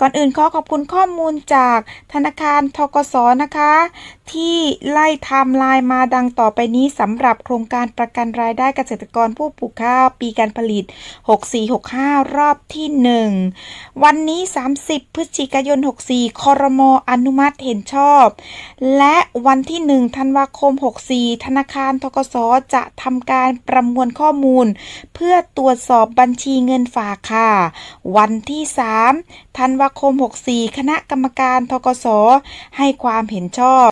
ก่อนอื่นขอขอบคุณข้อมูลจากธนาคารทกสนะคะ ที่ไล่ไทม์ไลน์มาดังต่อไปนี้สำหรับโครงการประกันรายได้เกษตรกรผู้ปลูกข้าวปีการผลิต 6465 รอบที่ 1 วันนี้ 30 พฤศจิกายน 64 คอรมออนุมัติเห็นชอบ และวันที่ 1 ธันวาคม 64 ธนาคารทกสจะทำการประมวลข้อมูล เพื่อตรวจสอบบัญชีเงินฝากค่ะ วันที่ 3 ธันวาคม 64 คณะกรรมการทกสให้ความเห็นชอบ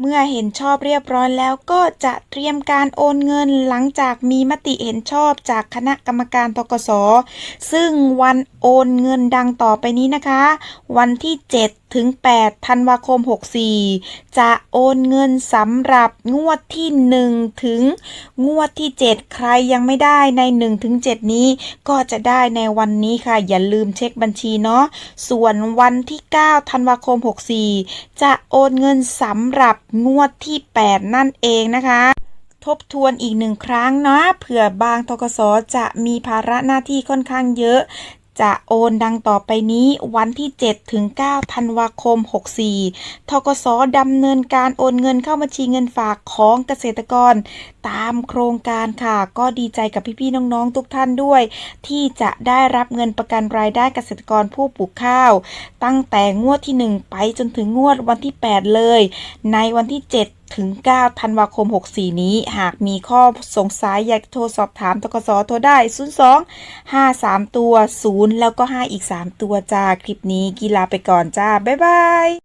เมื่อเห็นชอบเรียบร้อยแล้วก็จะเตรียมการโอนเงินหลังจากมีมติเห็นชอบจากคณะกรรมการทกสซึ่งวันโอนเงินดังต่อไปนี้นะคะ วันที่ 7 ถึง8ธันวาคม 64 จะโอนเงินสำหรับงวดที่ 1 ถึงงวดที่ 7 ใครยังไม่ได้ใน1ถึง7นี้ ก็จะได้ในวันนี้ค่ะ อย่าลืมเช็คบัญชีเนาะส่วนวันที่ 9 ธันวาคม 64 จะโอนเงินสำหรับงวดที่ 8 นั่นเองนะคะทบทวนอีกหนึ่งครั้งนะเผื่อบางทกสจะมีภาระหน้าที่ค่อนข้างเยอะ จะโอนดังต่อไปนี้วันที่ 7 ถึง 9 ธันวาคม 64 ทกสดำเนินการโอนเงินเข้าบัญชีเงินฝากของเกษตรกร ตามโครงการค่ะ ก็ดีใจกับพี่ๆน้องๆทุกท่านด้วย ที่จะได้รับเงินประกันรายได้เกษตรกรผู้ปลูกข้าว ตั้งแต่งวดที่ 1 ไปจนถึงงวดวันที่ 8 เลย ในวันที่ 7 ถึง 9 ธันวาคม 64 นี้ หากมีข้อสงสัยอยากโทรสอบถามตกสโทรได้ 02 53 ตัว 0 แล้วก็ 5 อีก 3 ตัวจ้า คลิปนี้กีฬาไปก่อนจ้า บ๊ายบาย